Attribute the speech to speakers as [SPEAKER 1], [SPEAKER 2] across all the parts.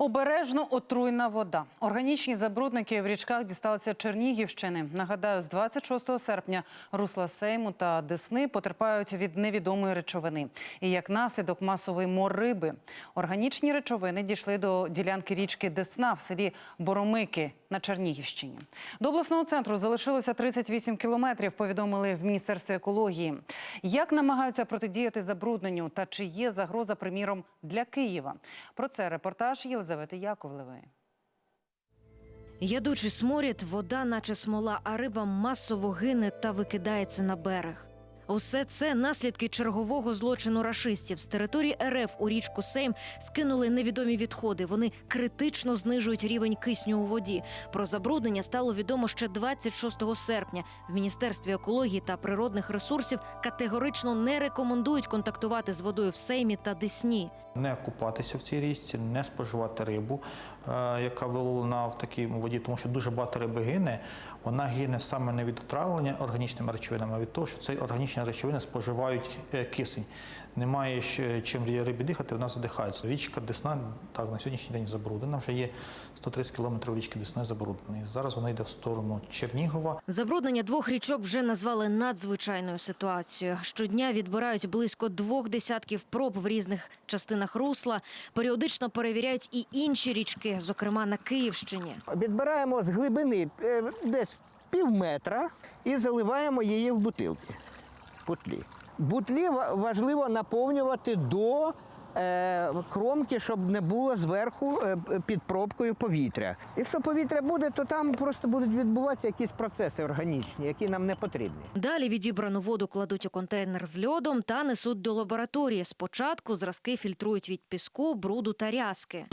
[SPEAKER 1] Обережно отруйна вода. Органічні забрудники в річках дісталися Чернігівщини. Нагадаю, з 26 серпня русла Сейму та Десни потерпають від невідомої речовини. І як наслідок масовий мор риби. Органічні речовини дійшли до ділянки річки Десна в селі Боромики на Чернігівщині. До обласного центру залишилося 38 кілометрів, повідомили в Міністерстві екології. Як намагаються протидіяти забрудненню та чи є загроза, приміром, для Києва? Про це репортаж Єлизавети Яковлевої.
[SPEAKER 2] Ядучий сморід, вода, наче смола, а риба масово гине та викидається на берег. Усе це наслідки чергового злочину рашистів. З території РФ у річку Сейм скинули невідомі відходи. Вони критично знижують рівень кисню у воді. Про забруднення стало відомо ще 26 серпня. В міністерстві екології та природних ресурсів категорично не рекомендують контактувати з водою в Сеймі та Десні.
[SPEAKER 3] Не купатися в цій річці, не споживати рибу, е, яка виловлена в такій воді, тому що дуже багато риби гине. Вона гине саме не від отравлення органічними речовинами, а від того, що ці органічні речовини споживають е, кисень. Немає чим рибі дихати, вона задихається. Річка Десна так на сьогоднішній день забруднена. Вже є 130 кілометрів річки Десни забрудненої. Зараз вона йде в сторону Чернігова.
[SPEAKER 2] Забруднення двох річок вже назвали надзвичайною ситуацією. Щодня відбирають близько двох десятків проб в різних частинах русла. Періодично перевіряють і інші річки, зокрема на Київщині.
[SPEAKER 4] Відбираємо з глибини е, десь пів метра і заливаємо її в бутилки. Бутлі. Бутлі ва- важливо наповнювати до е, кромки, щоб не було зверху е, під пробкою повітря. Якщо повітря буде, то там просто будуть відбуватися якісь процеси органічні, які нам не потрібні.
[SPEAKER 2] Далі відібрану воду кладуть у контейнер з льодом та несуть до лабораторії. Спочатку зразки фільтрують від піску, бруду та рязки.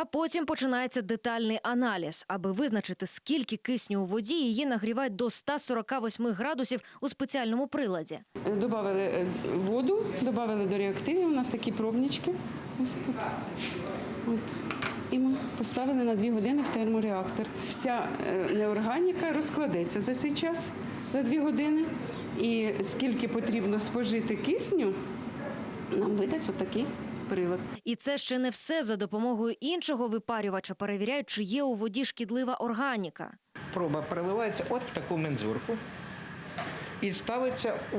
[SPEAKER 2] А потім починається детальний аналіз. Аби визначити, скільки кисню у воді, її нагрівають до 148 градусів у спеціальному приладі.
[SPEAKER 5] Добавили е, воду, додали до реактивів. У нас такі пробнички. Ось тут. От. І ми поставили на дві години в термореактор. Вся неорганіка розкладеться за цей час, за дві години. І скільки потрібно спожити кисню, нам видасть отакий прилад.
[SPEAKER 2] І це ще не все. За допомогою іншого випарювача перевіряють, чи є у воді шкідлива органіка.
[SPEAKER 4] Проба переливається от в таку мензурку і ставиться у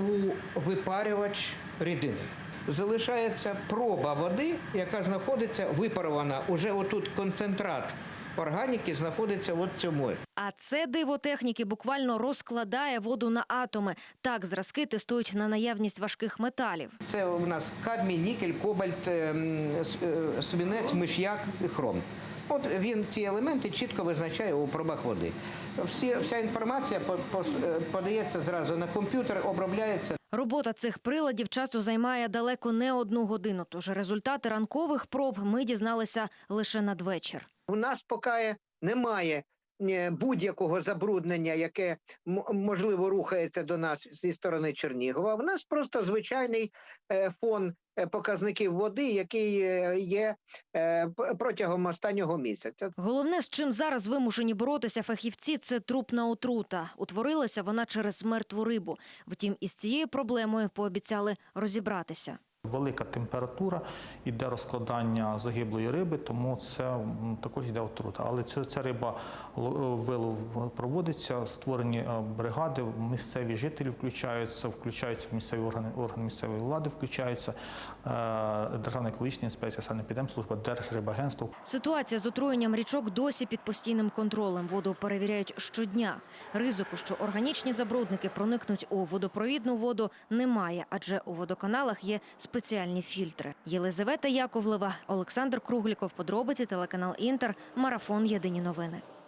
[SPEAKER 4] випарювач рідини. Залишається проба води, яка знаходиться випарувана. Уже отут концентрат органіки знаходиться от в цьому.
[SPEAKER 2] А це диво техніки буквально розкладає воду на атоми. Так зразки тестують на наявність важких металів.
[SPEAKER 4] Це у нас кадмій, нікель, кобальт, ем, е, свинець, миш'як і хром. От він ці елементи чітко визначає у пробах води. Всі, вся інформація по- по- е, подається зразу на комп'ютер, обробляється.
[SPEAKER 2] Робота цих приладів часто займає далеко не одну годину. Тож результати ранкових проб ми дізналися лише надвечір.
[SPEAKER 4] У нас поки немає будь-якого забруднення, яке можливо рухається до нас зі сторони Чернігова. У нас просто звичайний е, фон е, показників води, який е, є е, протягом останнього місяця.
[SPEAKER 2] Головне, з чим зараз вимушені боротися фахівці, це трупна отрута. Утворилася вона через мертву рибу. Втім, із цією проблемою пообіцяли розібратися.
[SPEAKER 3] Велика температура, іде розкладання загиблої риби, тому це також йде отрута. Але ця, ця риба е, вилов проводиться, створені е, бригади, місцеві жителі включаються, включаються місцеві органи, органи місцевої влади, включаються е, Державна екологічна інспекція, Санепідемслужба, Держрибагентство.
[SPEAKER 2] Ситуація з отруєнням річок досі під постійним контролем. Воду перевіряють щодня. Ризику, що органічні забрудники проникнуть у водопровідну воду, немає, адже у водоканалах є спеціальні фільтри. Єлизавета Яковлева, Олександр Кругліков, подробиці телеканал Інтер, марафон Єдині новини.